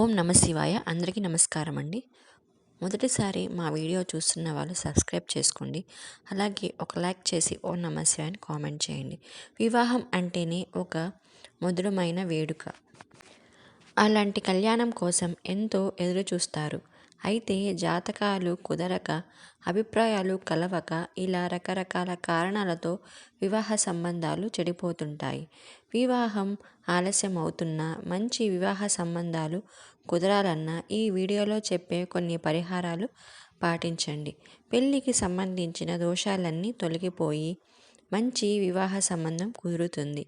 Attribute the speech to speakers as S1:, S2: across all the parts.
S1: ఓం నమ శివాయ. అందరికీ నమస్కారం అండి మొదటిసారి మా వీడియో చూస్తున్న వాళ్ళు సబ్స్క్రైబ్ చేసుకోండి. అలాగే ఒక లైక్ చేసి ఓం నమ శివాయ అని కామెంట్ చేయండి. వివాహం అంటేనే ఒక మధురమైన వేడుక. అలాంటి కళ్యాణం కోసం ఎంతో ఎదురు చూస్తారు అయితే జాతకాలు కుదరక అభిప్రాయాలు కలవక ఇలా రకరకాల కారణాలతో వివాహ సంబంధాలు చెడిపోతుంటాయి. వివాహం ఆలస్యం అవుతున్నా మంచి వివాహ సంబంధాలు కుదరాలన్నా ఈ వీడియోలో చెప్పే కొన్ని పరిహారాలు పాటించండి. పెళ్ళికి సంబంధించిన దోషాలన్నీ తొలగిపోయి మంచి వివాహ సంబంధం కుదురుతుంది.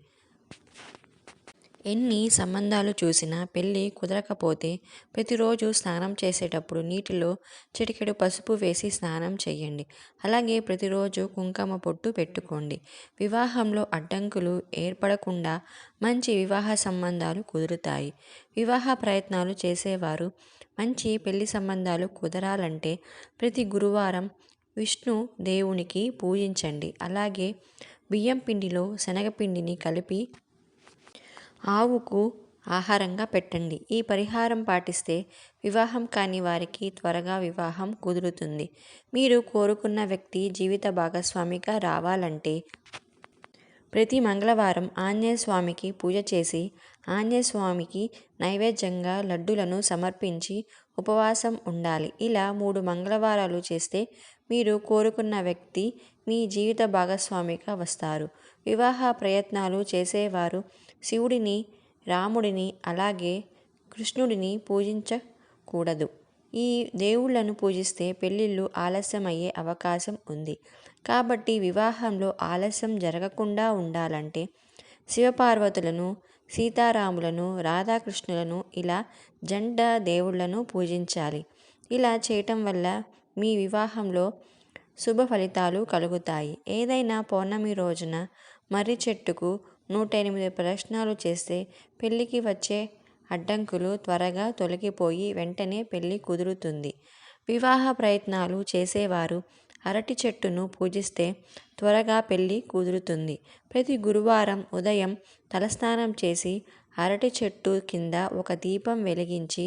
S1: ఎన్ని సంబంధాలు చూసినా పెళ్ళి కుదరకపోతే ప్రతిరోజు స్నానం చేసేటప్పుడు నీటిలో చిటికెడు పసుపు వేసి స్నానం చేయండి. అలాగే ప్రతిరోజు కుంకుమ పొట్టు పెట్టుకోండి. వివాహంలో అడ్డంకులు ఏర్పడకుండా మంచి వివాహ సంబంధాలు కుదురుతాయి. వివాహ ప్రయత్నాలు చేసేవారు మంచి పెళ్ళి సంబంధాలు కుదరాలంటే ప్రతి గురువారం విష్ణు దేవునికి పూజించండి. అలాగే బియ్యం పిండిలో శనగపిండిని కలిపి ఆవుకు ఆహారంగా పెట్టండి. ఈ పరిహారం పాటిస్తే వివాహం కాని వారికి త్వరగా వివాహం కుదురుతుంది. మీరు కోరుకున్న వ్యక్తి జీవిత భాగస్వామిగా రావాలంటే ప్రతి మంగళవారం ఆంజనేయ స్వామికి పూజ చేసి ఆంజనేయ స్వామికి నైవేద్యంగా లడ్డులను సమర్పించి ఉపవాసం ఉండాలి. ఇలా మూడు మంగళవారాలు చేస్తే మీరు కోరుకున్న వ్యక్తి మీ జీవిత భాగస్వామిగా వస్తారు. వివాహ ప్రయత్నాలు చేసేవారు శివుడిని రాముడిని అలాగే కృష్ణుడిని పూజించకూడదు. ఈ దేవుళ్ళను పూజిస్తే పెళ్ళిళ్ళు ఆలస్యమయ్యే అవకాశం ఉంది. కాబట్టి వివాహంలో ఆలస్యం జరగకుండా ఉండాలంటే శివపార్వతులను సీతారాములను రాధాకృష్ణులను ఇలా జంట దేవుళ్ళను పూజించాలి. ఇలా చేయటం వల్ల మీ వివాహంలో శుభ ఫలితాలు కలుగుతాయి. ఏదైనా పౌర్ణమి రోజున మర్రి చెట్టుకు నూట ఎనిమిది ప్రదక్షిణాలు చేస్తే పెళ్ళికి వచ్చే అడ్డంకులు త్వరగా తొలగిపోయి వెంటనే పెళ్ళి కుదురుతుంది. వివాహ ప్రయత్నాలు చేసేవారు అరటి చెట్టును పూజిస్తే త్వరగా పెళ్ళి కుదురుతుంది. ప్రతి గురువారం ఉదయం తలస్నానం చేసి అరటి చెట్టు కింద ఒక దీపం వెలిగించి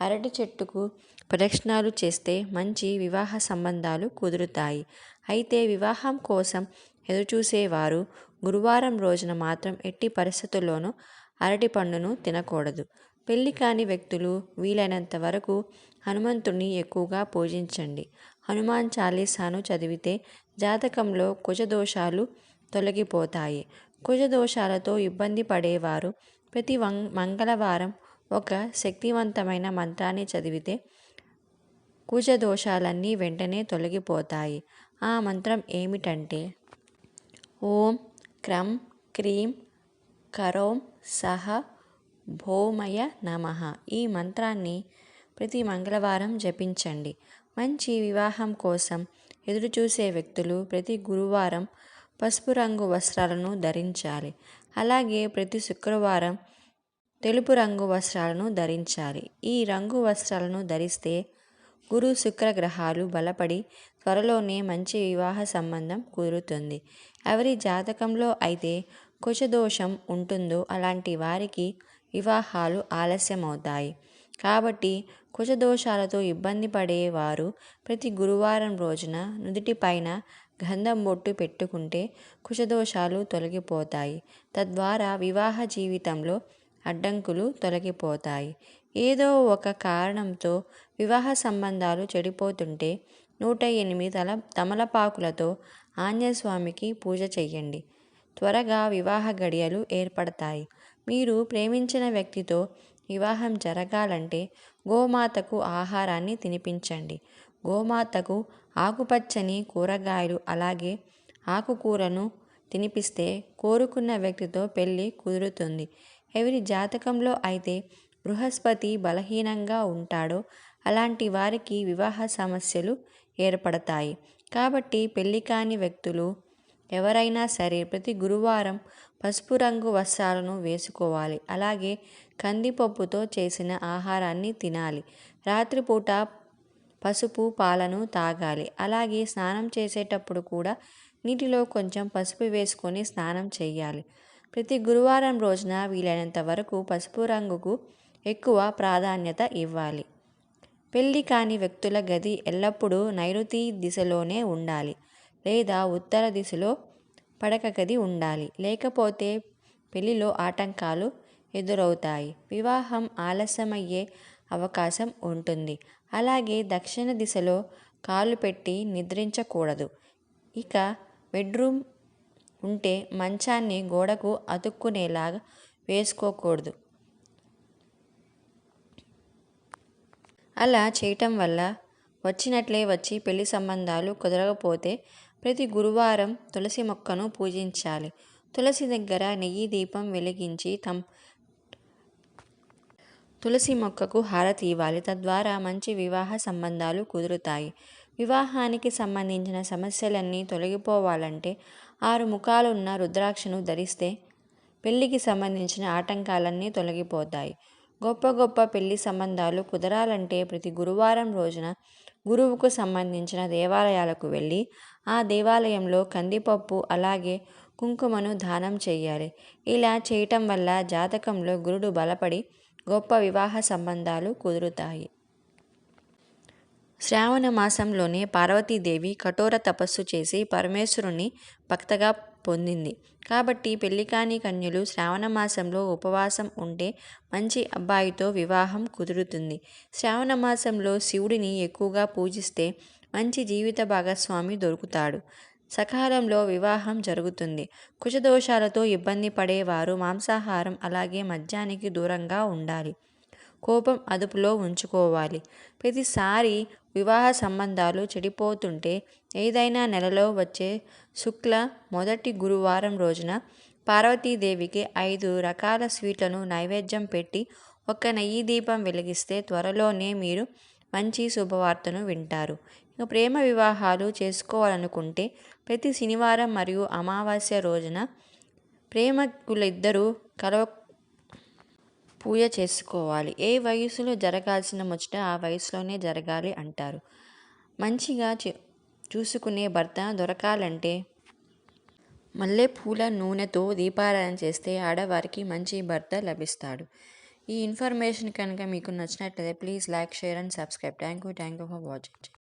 S1: అరటి చెట్టుకు ప్రదక్షిణాలు చేస్తే మంచి వివాహ సంబంధాలు కుదురుతాయి. అయితే వివాహం కోసం ఎదురుచూసేవారు గురువారం రోజున మాత్రం ఎట్టి పరిస్థితుల్లోనూ అరటి పండును తినకూడదు. పెళ్ళి కాని వ్యక్తులు వీలైనంత వరకు హనుమంతుణ్ణి ఎక్కువగా పూజించండి. హనుమాన్ చాలీసాను చదివితే జాతకంలో కుజదోషాలు తొలగిపోతాయి. కుజదోషాలతో ఇబ్బంది పడేవారు. ప్రతి మంగళవారం ఒక శక్తివంతమైన మంత్రాన్ని చదివితే కుజదోషాలన్నీ వెంటనే తొలగిపోతాయి. ఆ మంత్రం ఏమిటంటే ఓం క్రం క్రీం కరోం సహ భోమయ నమ. ఈ మంత్రాన్ని ప్రతి మంగళవారం జపించండి. మంచి వివాహం కోసం ఎదురుచూసే వ్యక్తులు ప్రతి గురువారం పసుపు రంగు వస్త్రాలను ధరించాలి. అలాగే ప్రతి శుక్రవారం తెలుపు రంగు వస్త్రాలను ధరించాలి. ఈ రంగు వస్త్రాలను ధరిస్తే గురు శుక్ర గ్రహాలు బలపడి త్వరలోనే మంచి వివాహ సంబంధం కుదురుతుంది. ఎవరి జాతకంలో అయితే కుశదోషం ఉంటుందో అలాంటి వారికి వివాహాలు ఆలస్యమవుతాయి. కాబట్టి కుశదోషాలతో ఇబ్బంది పడేవారు ప్రతి గురువారం రోజున నుదుటిపైన గంధం బొట్టు పెట్టుకుంటే కుశదోషాలు తొలగిపోతాయి. తద్వారా వివాహ జీవితంలో అడ్డంకులు తొలగిపోతాయి. ఏదో ఒక కారణంతో వివాహ సంబంధాలు చెడిపోతుంటే నూట ఎనిమిది తల తమలపాకులతో ఆంజస్వామికి పూజ చెయ్యండి. త్వరగా వివాహ గడియలు ఏర్పడతాయి. మీరు ప్రేమించిన వ్యక్తితో వివాహం జరగాలంటే గోమాతకు ఆహారాన్ని తినిపించండి. గోమాతకు ఆకుపచ్చని కూరగాయలు అలాగే ఆకుకూరను తినిపిస్తే కోరుకున్న వ్యక్తితో పెళ్ళి కుదురుతుంది. ఎవరి జాతకంలో అయితే బృహస్పతి బలహీనంగా ఉంటాడో అలాంటి వారికి వివాహ సమస్యలు ఏర్పడతాయి. కాబట్టి పెళ్ళి కాని వ్యక్తులు ఎవరైనా సరే ప్రతి గురువారం పసుపు రంగు వస్త్రాలను వేసుకోవాలి. అలాగే కందిపప్పుతో చేసిన ఆహారాన్ని తినాలి. రాత్రిపూట పసుపు పాలను తాగాలి. అలాగే స్నానం చేసేటప్పుడు కూడా నీటిలో కొంచెం పసుపు వేసుకొని స్నానం చేయాలి. ప్రతి గురువారం రోజున వీలైనంత వరకు పసుపు రంగుకు ఎక్కువ ప్రాధాన్యత ఇవ్వాలి. పెళ్ళి కాని వ్యక్తుల గది ఎల్లప్పుడూ నైరుతి దిశలోనే ఉండాలి. లేదా ఉత్తర దిశలో పడక గది ఉండాలి. లేకపోతే పెళ్ళిలో ఆటంకాలు ఎదురవుతాయి. వివాహం ఆలస్యమయ్యే అవకాశం ఉంటుంది. అలాగే దక్షిణ దిశలో కాలు పెట్టి నిద్రించకూడదు. ఇక బెడ్రూమ్ ఉంటే మంచాన్ని గోడకు అతుక్కునేలాగా వేసుకోకూడదు. అలా చేయటం వల్ల వచ్చినట్లే వచ్చి పెళ్ళి సంబంధాలు కుదరకపోతే ప్రతి గురువారం తులసి మొక్కను పూజించాలి. తులసి దగ్గర నెయ్యి దీపం వెలిగించి తమ్ తులసి మొక్కకు హారతి ఇవ్వాలి. తద్వారా మంచి వివాహ సంబంధాలు కుదురుతాయి. వివాహానికి సంబంధించిన సమస్యలన్నీ తొలగిపోవాలంటే ఆరు ముఖాలున్న రుద్రాక్షను ధరిస్తే పెళ్ళికి సంబంధించిన ఆటంకాలన్నీ తొలగిపోతాయి. గొప్ప గొప్ప పెళ్ళి సంబంధాలు కుదరాలంటే ప్రతి గురువారం రోజున గురువుకు సంబంధించిన దేవాలయాలకు వెళ్ళి ఆ దేవాలయంలో కందిపప్పు అలాగే కుంకుమను దానం చేయాలి. ఇలా చేయటం వల్ల జాతకంలో గురుడు బలపడి గొప్ప వివాహ సంబంధాలు కుదురుతాయి. శ్రావణ మాసంలోనే పార్వతీదేవి కఠోర తపస్సు చేసి పరమేశ్వరుని భక్తగా పొందింది. కాబట్టి పెళ్ళికాని కన్యలు శ్రావణ మాసంలో ఉపవాసం ఉంటే మంచి అబ్బాయితో వివాహం కుదురుతుంది. శ్రావణ మాసంలో శివుడిని ఎక్కువగా పూజిస్తే మంచి జీవిత భాగస్వామి దొరుకుతాడు. సకాలంలో వివాహం జరుగుతుంది. కుశదోషాలతో ఇబ్బంది పడేవారు మాంసాహారం అలాగే మద్యానికి దూరంగా ఉండాలి. కోపం అదుపులో ఉంచుకోవాలి. ప్రతిసారి వివాహ సంబంధాలు చెడిపోతుంటే ఏదైనా నెలలో వచ్చే శుక్ల మొదటి గురువారం రోజున పార్వతీదేవికి ఐదు రకాల స్వీట్లను నైవేద్యం పెట్టి ఒక నెయ్యి దీపం వెలిగిస్తే త్వరలోనే మీరు మంచి శుభవార్తను వింటారు. ప్రేమ వివాహాలు చేసుకోవాలనుకుంటే ప్రతి శనివారం మరియు అమావాస్య రోజున ప్రేమకులిద్దరూ కలవ పూజ చేసుకోవాలి. ఏ వయసులో జరగాల్సిన ముచ్చట ఆ వయసులోనే జరగాలి అంటారు. మంచిగా చూసుకునే భర్త దొరకాలంటే మల్లెపూల నూనెతో దీపారాధన చేస్తే ఆడవారికి మంచి భర్త లభిస్తాడు. ఈ ఇన్ఫర్మేషన్ కనుక మీకు నచ్చినట్లయితే please like share and subscribe. Thank you thank you for watching.